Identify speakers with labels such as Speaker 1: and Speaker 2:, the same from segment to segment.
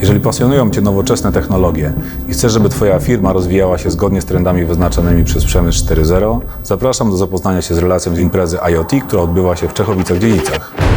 Speaker 1: Jeżeli pasjonują Cię nowoczesne technologie i chcesz, żeby Twoja firma rozwijała się zgodnie z trendami wyznaczonymi przez Przemysł 4.0, zapraszam do zapoznania się z relacją z imprezy IoT, która odbywa się w Czechowicach-Dziedzicach.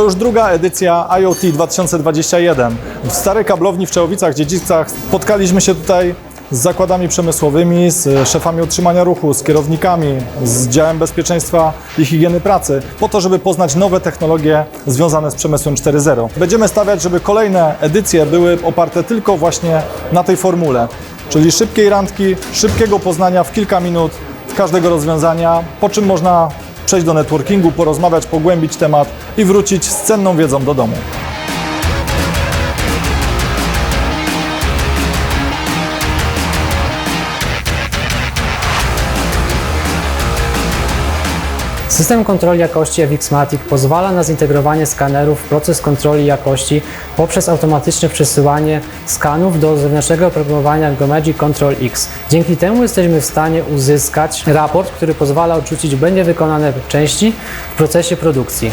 Speaker 2: To już druga edycja IoT 2021. W starej kablowni w Czechowicach, Dziedzicach spotkaliśmy się tutaj z zakładami przemysłowymi, z szefami utrzymania ruchu, z kierownikami, z działem bezpieczeństwa i higieny pracy, po to, żeby poznać nowe technologie związane z przemysłem 4.0. Będziemy stawiać, żeby kolejne edycje były oparte tylko właśnie na tej formule, czyli szybkiej randki, szybkiego poznania w kilka minut każdego rozwiązania, po czym można przejść do networkingu, porozmawiać, pogłębić temat i wrócić z cenną wiedzą do domu.
Speaker 3: System kontroli jakości FXmatic pozwala na zintegrowanie skanerów w proces kontroli jakości poprzez automatyczne przesyłanie skanów do zewnętrznego oprogramowania Gomagic Control X. Dzięki temu jesteśmy w stanie uzyskać raport, który pozwala odrzucić błędnie wykonane części w procesie produkcji.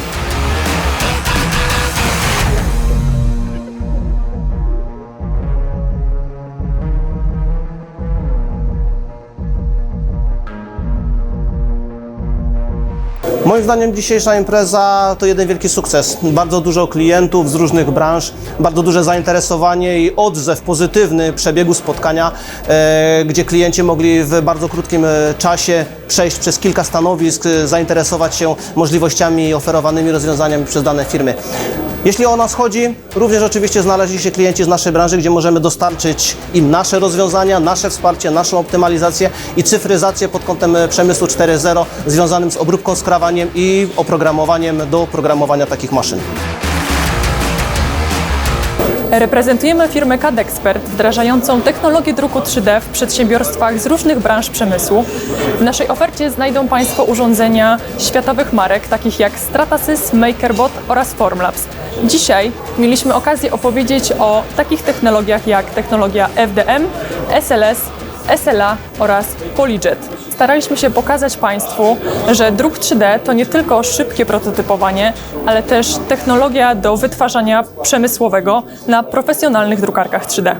Speaker 4: Moim zdaniem dzisiejsza impreza to jeden wielki sukces. Bardzo dużo klientów z różnych branż, bardzo duże zainteresowanie i odzew pozytywny przebiegu spotkania, e, gdzie klienci mogli w bardzo krótkim e, czasie przejść przez kilka stanowisk, e, zainteresować się możliwościami oferowanymi rozwiązaniami przez dane firmy. Jeśli o nas chodzi, również oczywiście znaleźli się klienci z naszej branży, gdzie możemy dostarczyć im nasze rozwiązania, nasze wsparcie, naszą optymalizację i cyfryzację pod kątem e, przemysłu 4.0 związanym z obróbką skrawaniem i oprogramowaniem do programowania takich maszyn.
Speaker 5: Reprezentujemy firmę CADExpert, wdrażającą technologię druku 3D w przedsiębiorstwach z różnych branż przemysłu. W naszej ofercie znajdą Państwo urządzenia światowych marek, takich jak Stratasys, MakerBot oraz Formlabs. Dzisiaj mieliśmy okazję opowiedzieć o takich technologiach jak technologia FDM, SLS, SLA oraz PolyJet. Staraliśmy się pokazać Państwu, że druk 3D to nie tylko szybkie prototypowanie, ale też technologia do wytwarzania przemysłowego na profesjonalnych drukarkach 3D.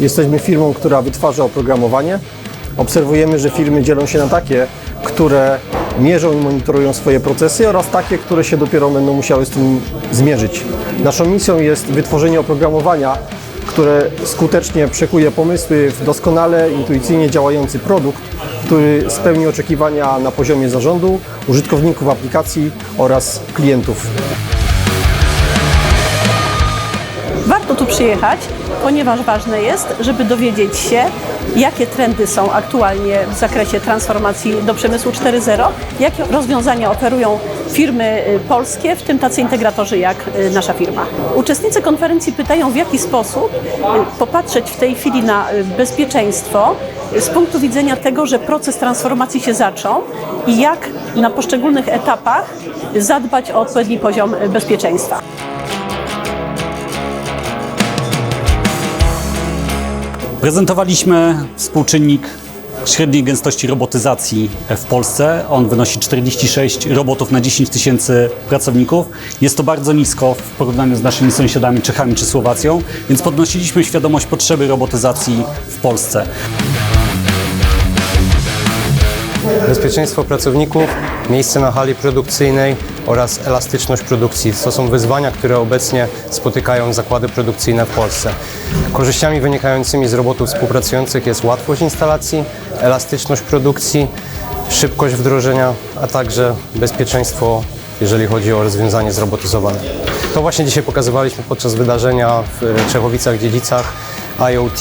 Speaker 6: Jesteśmy firmą, która wytwarza oprogramowanie. Obserwujemy, że firmy dzielą się na takie, które mierzą i monitorują swoje procesy oraz takie, które się dopiero będą musiały z tym zmierzyć. Naszą misją jest wytworzenie oprogramowania, które skutecznie przekuje pomysły w doskonale, intuicyjnie działający produkt, który spełni oczekiwania na poziomie zarządu, użytkowników aplikacji oraz klientów.
Speaker 7: Warto tu przyjechać, ponieważ ważne jest, żeby dowiedzieć się, jakie trendy są aktualnie w zakresie transformacji do przemysłu 4.0, jakie rozwiązania oferują firmy y, polskie, w tym tacy integratorzy jak y, nasza firma. Uczestnicy konferencji pytają, w jaki sposób y, popatrzeć w tej chwili na bezpieczeństwo z punktu widzenia tego, że proces transformacji się zaczął i jak na poszczególnych etapach zadbać o odpowiedni poziom bezpieczeństwa.
Speaker 8: Prezentowaliśmy współczynnik średniej gęstości robotyzacji w Polsce. On wynosi 46 robotów na 10 tysięcy pracowników. Jest to bardzo nisko w porównaniu z naszymi sąsiadami Czechami czy Słowacją, więc podnosiliśmy świadomość potrzeby robotyzacji w Polsce.
Speaker 9: Bezpieczeństwo pracowników, miejsce na hali produkcyjnej oraz elastyczność produkcji. To są wyzwania, które obecnie spotykają zakłady produkcyjne w Polsce. Korzyściami wynikającymi z robotów współpracujących jest łatwość instalacji, elastyczność produkcji, szybkość wdrożenia, a także bezpieczeństwo, jeżeli chodzi o rozwiązanie zrobotyzowane. To właśnie dzisiaj pokazywaliśmy podczas wydarzenia w Czechowicach-Dziedzicach IoT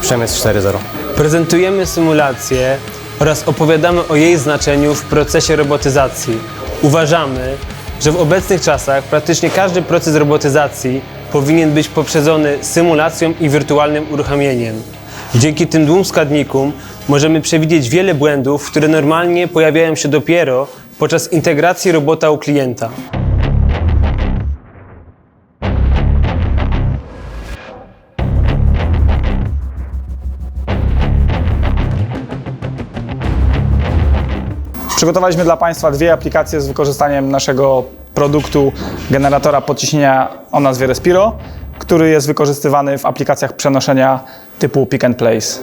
Speaker 9: Przemysł 4.0.
Speaker 10: Prezentujemy symulację oraz opowiadamy o jej znaczeniu w procesie robotyzacji. Uważamy, że w obecnych czasach praktycznie każdy proces robotyzacji powinien być poprzedzony symulacją i wirtualnym uruchomieniem. Dzięki tym dwóm składnikom możemy przewidzieć wiele błędów, które normalnie pojawiają się dopiero podczas integracji robota u klienta.
Speaker 11: Przygotowaliśmy dla Państwa dwie aplikacje z wykorzystaniem naszego produktu generatora podciśnienia o nazwie Respiro, który jest wykorzystywany w aplikacjach przenoszenia typu Pick and Place.